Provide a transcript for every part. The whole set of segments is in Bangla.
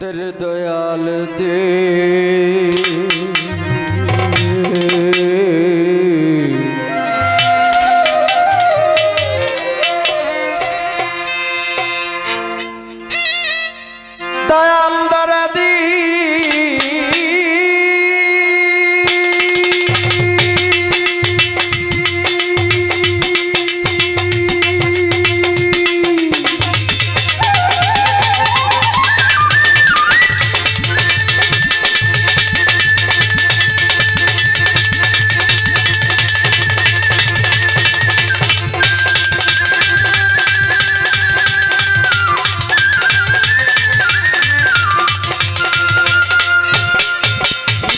ਦਿਲ ਦਿਆਲ ਦੇ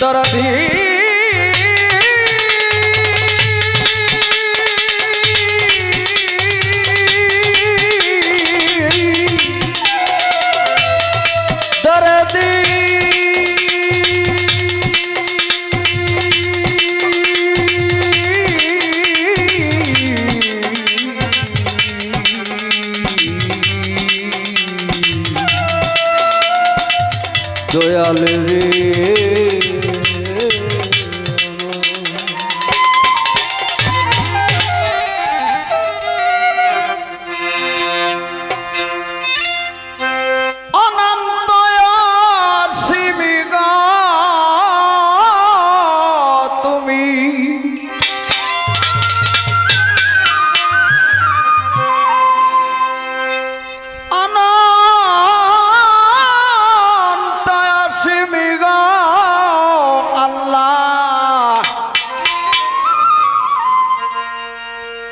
সারাদিন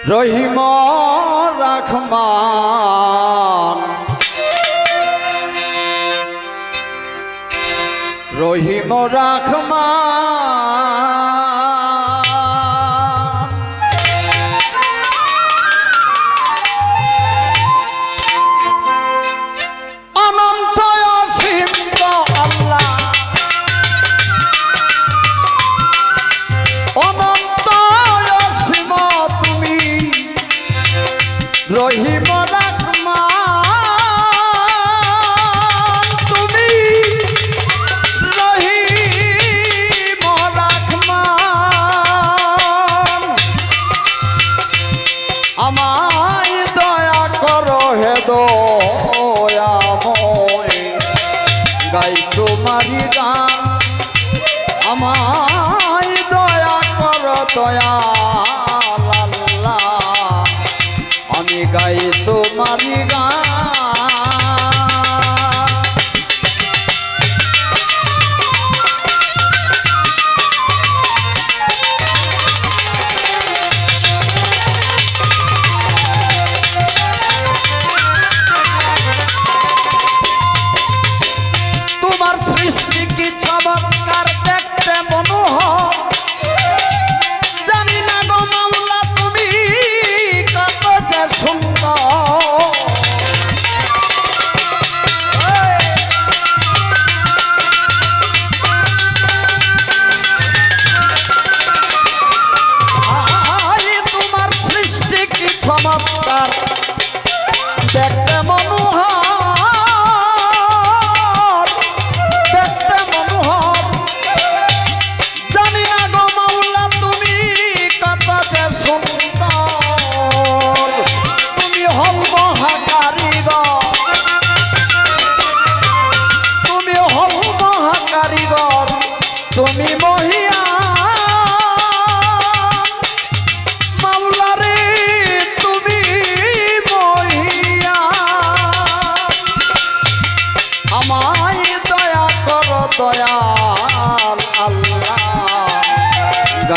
রহিম রাখমান। রহিম রাখমান। রহিব তুমি রহিব আমায় দয়া করো হে দয়াময়। গাই তোমারি গান। আমায় দয়া করো দয়া। guys.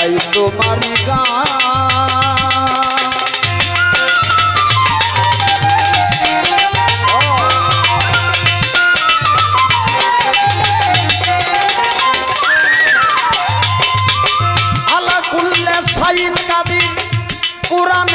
গাই তোমার গান আলা কুল্লে সাইন কাদিন পুরাণ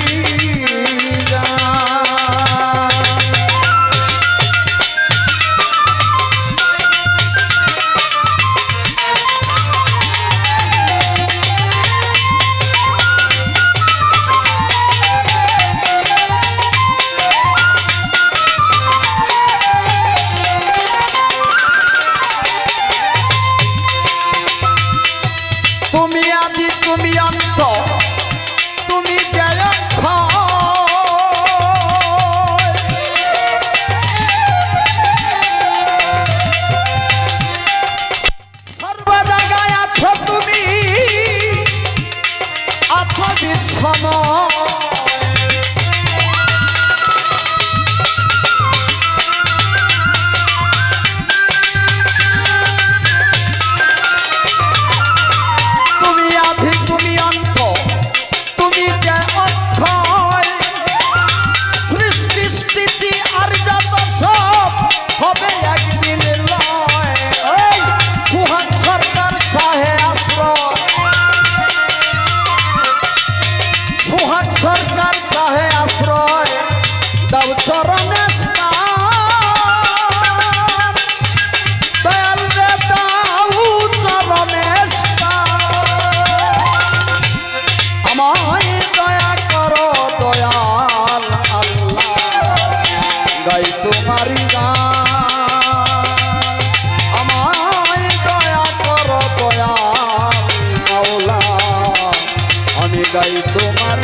হৃদয় তোমার